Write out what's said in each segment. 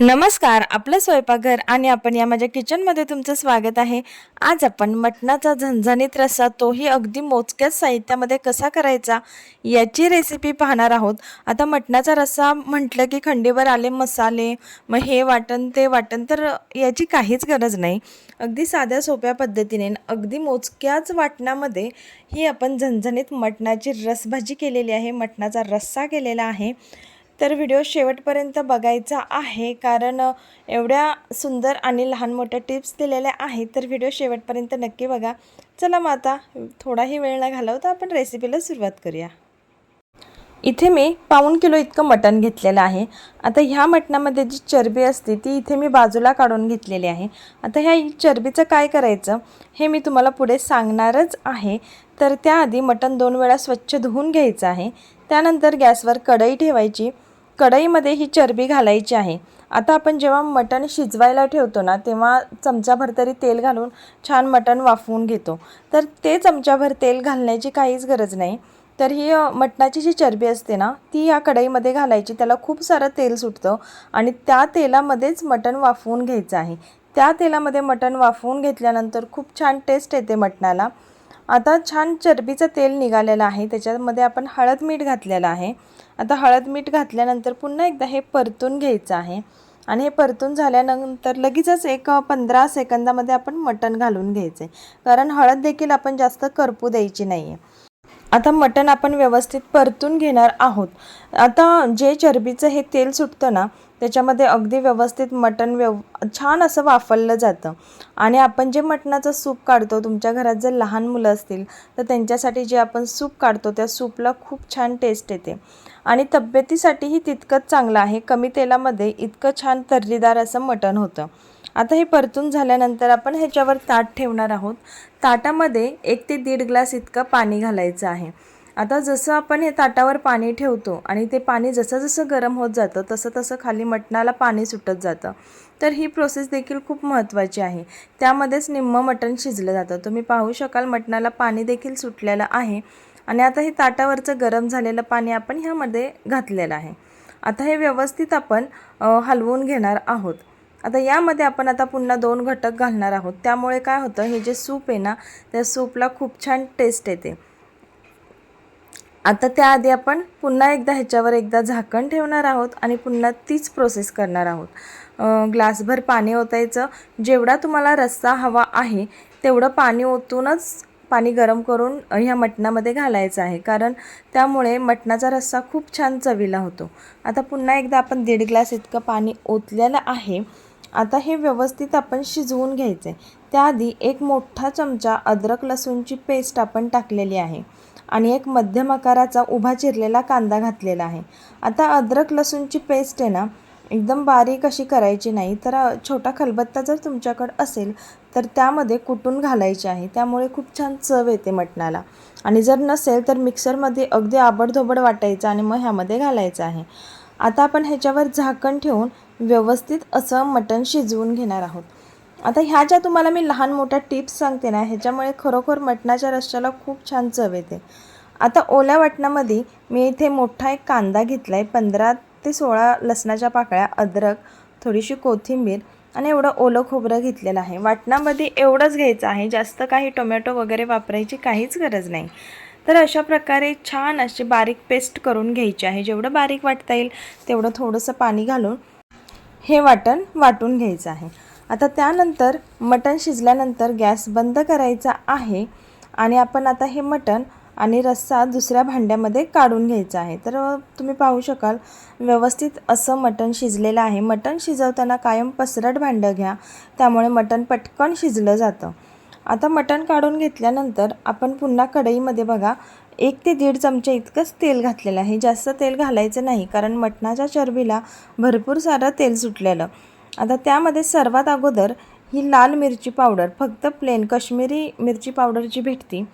नमस्कार आपलं स्वयंपाकघर आणि आपण या माझ्या किचनमध्ये तुमचं स्वागत आहे. आज आपण मटणाचा झणझणीत रस्सा तोही अगदी मोजक्याच साहित्यामध्ये कसा करायचा याची रेसिपी पाहणार आहोत. आता मटणाचा रस्सा म्हटलं की खंडीवर आले मसाले मग हे वाटण ते वाटण तर याची काहीच गरज नाही. अगदी साध्या सोप्या पद्धतीने अगदी मोजक्याच वाटणामध्ये ही आपण झणझणीत मटणाची रसभाजी केलेली आहे. मटणाचा रस्सा केलेला आहे. तर व्हिडिओ शेवटपर्यंत बघायचा आहे. कारण एवढ्या सुंदर आणि लहान मोठ्या टिप्स दिलेल्या आहेत. तर व्हिडिओ शेवटपर्यंत नक्की बघा. चला मग आता थोडाही वेळ न घालवता आपण रेसिपीला सुरुवात करूया. इथे मी पाऊण किलो इतकं मटण घेतलेलं आहे. आता ह्या मटणामध्ये जी चरबी असते ती इथे मी बाजूला काढून घेतलेली आहे. आता ह्या चरबीचं काय करायचं हे मी तुम्हाला पुढे सांगणारच आहे. तर त्याआधी मटण दोन वेळा स्वच्छ धुवून घ्यायचं आहे. त्यानंतर गॅसवर कढई ठेवायची. कढईमध्ये ही चरबी घालायची आहे. आता आपण जेव्हा मटण शिजवायला ठेवतो ना तेव्हा चमचाभर तरी तेल घालून छान मटण वाफवून घेतो. तर ते चमचाभर तेल घालण्याची काहीच गरज नाही. तर ही मटणाची जी चरबी असते ना ती या कढईमध्ये घालायची. त्याला खूप सारं तेल सुटतं आणि त्या तेलामध्येच मटण वाफवून घ्यायचं आहे. त्या तेलामध्ये मटण वाफवून घेतल्यानंतर खूप छान टेस्ट येते मटणाला. आता छान चरबीचं तेल निघालेलं आहे. त्याच्यामध्ये आपण हळद मीठ घातलेलं आहे. आता हळद मीठ घातल्यानंतर पुन्हा एकदा हे परतून घ्यायचं आहे. आणि हे परतून झाल्यानंतर लगेचच एक पंधरा सेकंदामध्ये आपण मटण घालून घ्यायचं आहे कारण हळद देखील आपण जास्त करपू द्यायची नाही आहे आता मटण आपण व्यवस्थित परतून घेणार आहोत. आता जे चरबीचं हे तेल सुटतं ना त्याच्यामध्ये अगदी व्यवस्थित मटण व्यव छान असं वाफरलं जातं. आणि आपण जे मटणाचं सूप काढतो तुमच्या घरात जर लहान मुलं असतील तर त्यांच्यासाठी जे आपण सूप काढतो त्या सूपला खूप छान टेस्ट येते. आणि तब्येतीसाठीही तितकंच चांगलं आहे. कमी तेलामध्ये इतकं छान तर्रीदार असं मटण होतं. आता हे परतून झाल्यानंतर आपण ह्याच्यावर ताट ठेवणार आहोत. ताटामध्ये एक ते दीड ग्लास इतकं पाणी घालायचं आहे. आता जसं आपण हे ताटावर पाणी ठेवतो आणि ते पाणी जसं जसं गरम होत जातं तसं तसं खाली मटणाला पाणी सुटत जातं. तर ही प्रोसेस देखील खूप महत्त्वाची आहे. त्यामध्येच निम्मं मटण शिजलं जातं. तुम्ही पाहू शकाल मटणाला पाणी देखील सुटलेलं आहे. आणि आता हे ताटावरचं गरम झालेलं पाणी आपण ह्यामध्ये घातलेलं आहे. आता हे व्यवस्थित आपण हलवून घेणार आहोत. आता यामध्ये आपण आता पुन्हा दोन घटक घालणार आहोत. त्यामुळे काय होतं हे जे सूप आहे ना त्या सूपला खूप छान टेस्ट येते. आता त्याआधी आपण पुन्हा एकदा ह्याच्यावर एकदा झाकण ठेवणार आहोत आणि पुन्हा तीच प्रोसेस करणार आहोत. ग्लासभर पाणी ओतायचं. जेवढा तुम्हाला रस्सा हवा आहे तेवढं पाणी ओतूनच पाणी गरम करून ह्या मटणामध्ये घालायचं आहे. कारण त्यामुळे मटणाचा रस्सा खूप छान चवीला होतो. आता पुन्हा एकदा आपण दीड ग्लास इतकं पाणी ओतलेलं आहे. आता हे व्यवस्थित आपण शिजवून घ्यायचं. आहे त्याआधी एक मोठा चमचा अद्रक लसूणची पेस्ट आपण टाकलेली आहे. आणि एक मध्यम आकाराचा उभा चिरलेला कांदा घातलेला आहे. आता अद्रक लसूणची पेस्ट आहे ना एकदम बारीक अशी करायची नाही तर छोटा खलबत्ता जर तुमच्याकडं असेल तर त्यामध्ये कुटून घालायची आहे. त्यामुळे खूप छान चव येते मटणाला. आणि जर नसेल तर मिक्सरमध्ये अगदी आबडधोबड वाटायचं आणि मग ह्यामध्ये घालायचं आहे. आता आपण ह्याच्यावर झाकण ठेवून व्यवस्थित असं मटण शिजवून घेणार आहोत. आता ह्या ज्या तुम्हाला मी लहान मोठ्या टिप्स सांगते ना ह्याच्यामुळे खरोखर मटणाच्या रश्श्याला खूप छान चव येते. आता ओल्या वाटणामध्ये मी इथे मोठा एक कांदा घेतला आहे पंधरा ते सोळा लसणाच्या पाकळ्या अद्रक थोडीशी कोथिंबीर आणि एवढं ओलं खोबरं घेतलेलं आहे. वाटणामध्ये एवढंच घ्यायचं आहे. जास्त काही टोमॅटो वगैरे वापरायची काहीच गरज नाही. तर अशा प्रकारे छान अशी बारीक पेस्ट करून घ्यायची आहे. जेवढं बारीक वाटता येईल तेवढं थोडंसं पाणी घालून हे वाटण वाटून घ्यायचं आहे. आता त्यानंतर मटण शिजल्यानंतर गॅस बंद करायचा आहे आणि आपण आता हे मटण आणि रस्सा दुसऱ्या भांड्यामध्ये काढून घ्यायचा आहे. तर तुम्ही पाहू शकाल व्यवस्थित असं मटण शिजलेलं आहे. मटण शिजवताना कायम पसरट भांडं घ्या. त्यामुळे मटण पटकन शिजलं जातं. आता मटण काढून घेतल्यानंतर आपण पुन्हा कढईमध्ये बघा एक ते दीड चमचे इतकंच तेल घातलेलं आहे. जास्त तेल घालायचं नाही कारण मटणाच्या चरबीला भरपूर सारं तेल सुटलेलं. आता त्यामध्ये सर्वात अगोदर ही लाल मिरची पावडर फक्त प्लेन काश्मीरी मिरची पावडर जी भेटती.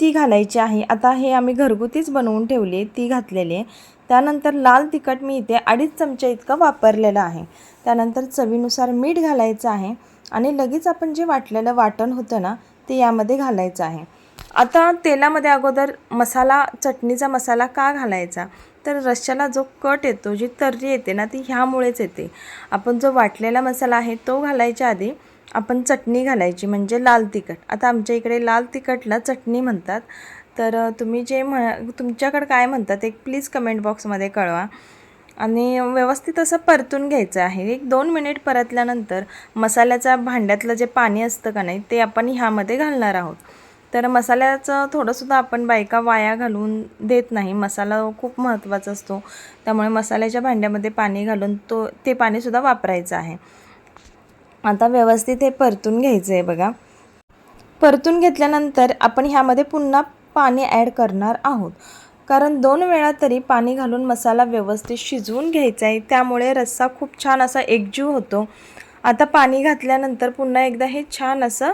ती घालायची आहे. आता हे आम्ही घरगुतीच बनवून ठेवली आहे ती घातलेली आहे. त्यानंतर लाल तिखट मी इथे अडीच चमचे इतकं वापरलेलं आहे. त्यानंतर चवीनुसार मीठ घालायचं आहे आणि लगेच आपण जे वाटलेलं वाटण होतं ना ते यामध्ये घालायचं आहे. आता तेलामध्ये अगोदर मसाला चटणीचा मसाला का घालायचा? तर रश्श्याला जो कट येतो जी तर्री येते ना ती ह्यामुळेच येते. आपण जो वाटलेला मसाला आहे तो घालायच्या आधी आपण चटणी घालायची म्हणजे लाल तिखट. आता आमच्या इकडे लाल तिखटला चटणी म्हणतात. तर तुम्ही जे म्ह तुमच्याकडं काय म्हणतात एक प्लीज कमेंट बॉक्समध्ये कळवा. आणि व्यवस्थित असं परतून घ्यायचं आहे. एक दोन मिनिट परतल्यानंतर मसाल्याचा भांड्यातलं जे पाणी असतं का नाही ते आपण ह्यामध्ये घालणार आहोत. तर मसाल्याचं थोडंसुद्धा आपण बायका वाया घालून देत नाही. मसाला खूप महत्त्वाचा असतो. त्यामुळे मसाल्याच्या भांड्यामध्ये पाणी घालून तो ते पाणीसुद्धा वापरायचं आहे. आता व्यवस्थित हे परतून घ्यायचं आहे बघा. परतून घेतल्यानंतर आपण ह्यामध्ये पुन्हा पाणी ॲड करणार आहोत. कारण दोन वेळा तरी पाणी घालून मसाला व्यवस्थित शिजवून घ्यायचा आहे त्यामुळे रस्सा खूप छान असा एकजीव होतो. आता पाणी घातल्यानंतर पुन्हा एकदा हे छान असं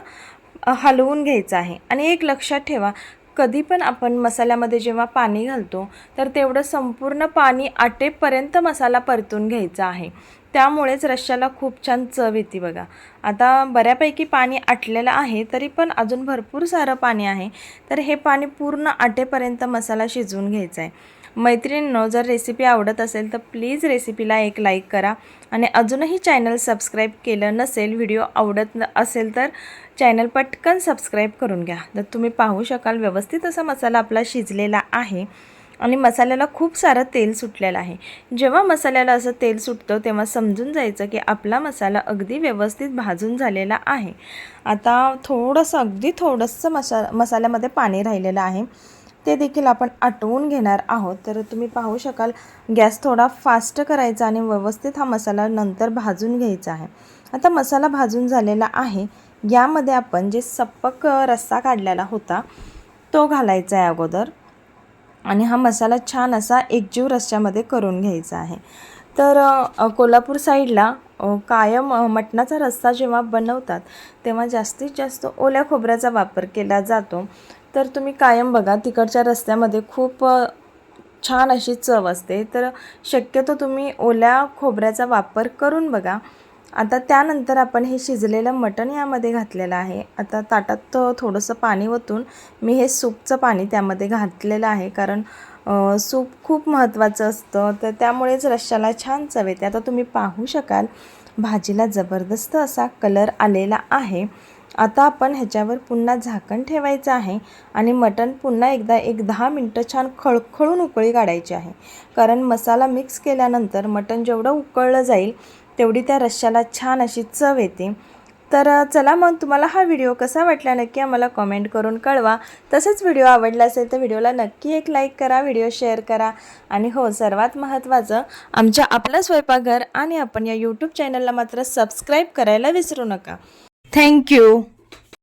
हलवून घ्यायचं आहे. आणि एक लक्षात ठेवा कधी पण आपण मसाल्यामध्ये जेव्हा पाणी घालतो तर तेवढं संपूर्ण पाणी आटेपर्यंत मसाला परतून घ्यायचा आहे. त्यामुळेच रश्श्याला खूप छान चव येते बघा. आता बऱ्यापैकी पाणी आटलेलं आहे तरी पण अजून भरपूर सारं पाणी आहे. तर हे पाणी पूर्ण आटेपर्यंत मसाला शिजवून घ्यायचा आहे मैत्रिणींनो जर रेसिपी आवडत असेल तर प्लीज रेसिपीला एक लाईक करा आणि अजूनही चॅनल सबस्क्राईब केलं नसेल व्हिडिओ आवडत न- असेल तर चॅनल पटकन सबस्क्राईब करून घ्या. तर तुम्ही पाहू शकाल व्यवस्थित असा मसाला आपला शिजलेला आहे. आणि मसाल्याला खूप सारं तेल सुटलेलं आहे. जेव्हा मसाल्याला असं तेल सुटतं तेव्हा समजून जायचं की आपला मसाला अगदी व्यवस्थित भाजून झालेला आहे. आता थोडंसं अगदी थोडंसं मसा मसाल्यामध्ये पाणी राहिलेलं आहे. ते देखील आपण आटवून घेणार आहोत. तर तुम्ही पाहू शकाल गॅस थोडा फास्ट करायचा आणि व्यवस्थित हा मसाला नंतर भाजून घ्यायचा आहे. आता मसाला भाजून झालेला आहे. यामध्ये आपण जे सप्पक रस्सा काढलेला होता तो घालायचा आहे अगोदर. आणि हा मसाला छान असा एकजीव रस्त्यामध्ये करून घ्यायचा आहे. तर कोल्हापूर साईडला कायम मटणाचा रस्सा जेव्हा बनवतात तेव्हा जास्तीत जास्त ओल्या खोबऱ्याचा वापर केला जातो. तर तुम्ही कायम बघा तिकडच्या रस्त्यामध्ये खूप छान अशी चव असते. तर शक्यतो तुम्ही ओल्या खोबऱ्याचा वापर करून बघा. आता त्यानंतर आपण हे शिजलेलं मटण यामध्ये घातलेलं आहे. आता ताटात थोडंसं पाणी ओतून मी हे सूपचं पाणी त्यामध्ये घातलेलं आहे कारण सूप खूप महत्त्वाचं असतं. तर त्यामुळेच रश्श्याला छान चव येते. आता तुम्ही पाहू शकाल भाजीला जबरदस्त असा कलर आलेला आहे. आता आपण ह्याच्यावर पुन्हा झाकण ठेवायचं आहे आणि मटण पुन्हा एकदा एक दहा मिनटं छान खळखळून उकळी काढायची आहे. कारण मसाला मिक्स केल्यानंतर मटण जेवढं उकळलं जाईल तेवढी त्या रश्श्याला छान अशी चव येते. तर चला मग तुम्हाला हा व्हिडिओ कसा वाटला नक्की आम्हाला कमेंट करून कळवा. तसंच व्हिडिओ आवडला असेल तर व्हिडिओला नक्की एक लाईक करा व्हिडिओ शेअर करा. आणि हो सर्वात महत्त्वाचं आमच्या आपलं स्वयंपाकघर आणि आपण या यूट्यूब चॅनलला मात्र सबस्क्राईब करायला विसरू नका. थँक्यू!